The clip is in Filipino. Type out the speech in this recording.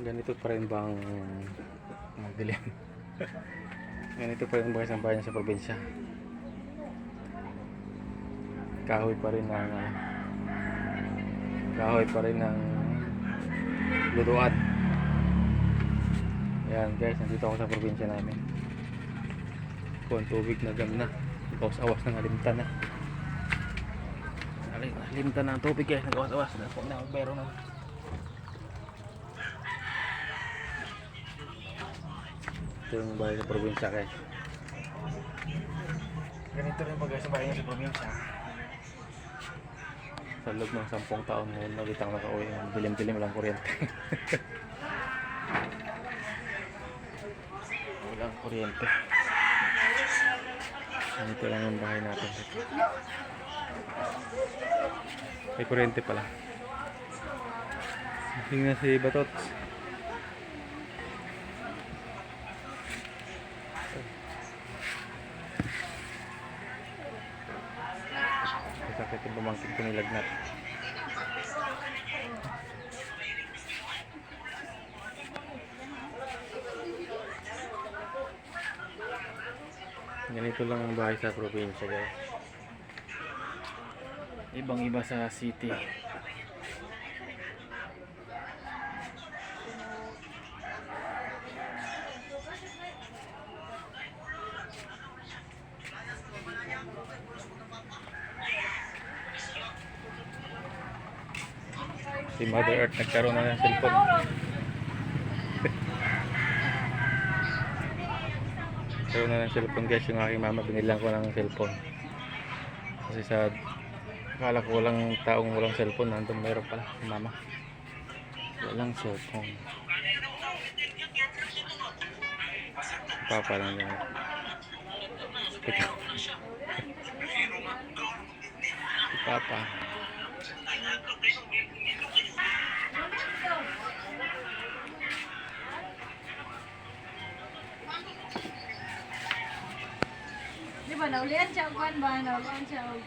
Ganito pa rin bang madilim? Ganito pa rin ba isang bayan sa probinsya? Kahoy pa rin ng ah, kahoy pa rin ng lutuan. Yan guys, nandito ako sa probinsya namin. Kung tubig na gam na. Awas-awas na nalimtan na. Nalim- Nalimtan na ang tubig guys, nagawas-awas. Huwag na magbero na. Ito yung bahay sa probinsya guys. Ganito rin bagay sa bahay sa probinsya. Sa loob ng sampung taon ngayon, nalitang nakauwi. Dilim-dilim walang kuryente. walang kuryente. Ganito lang yung bahay natin. May kuryente pala. Tingnan si Batot. Sakit yung bumangkit ko nilagnat. Ganito lang ang bahay sa probinsya guys. Ibang iba sa city. Si Mother Earth nagkaroon na ng cellphone. Nagkaroon na ng cellphone guys yung aking mama binilang ko ng cellphone. Kasi sa akala ko walang taong walang cellphone nandun meron pala si mama. Walang cellphone. Papa lang yan. Ikaw. Papa. બનાવ લે ચૌકન બનાવ કોણ ચૌક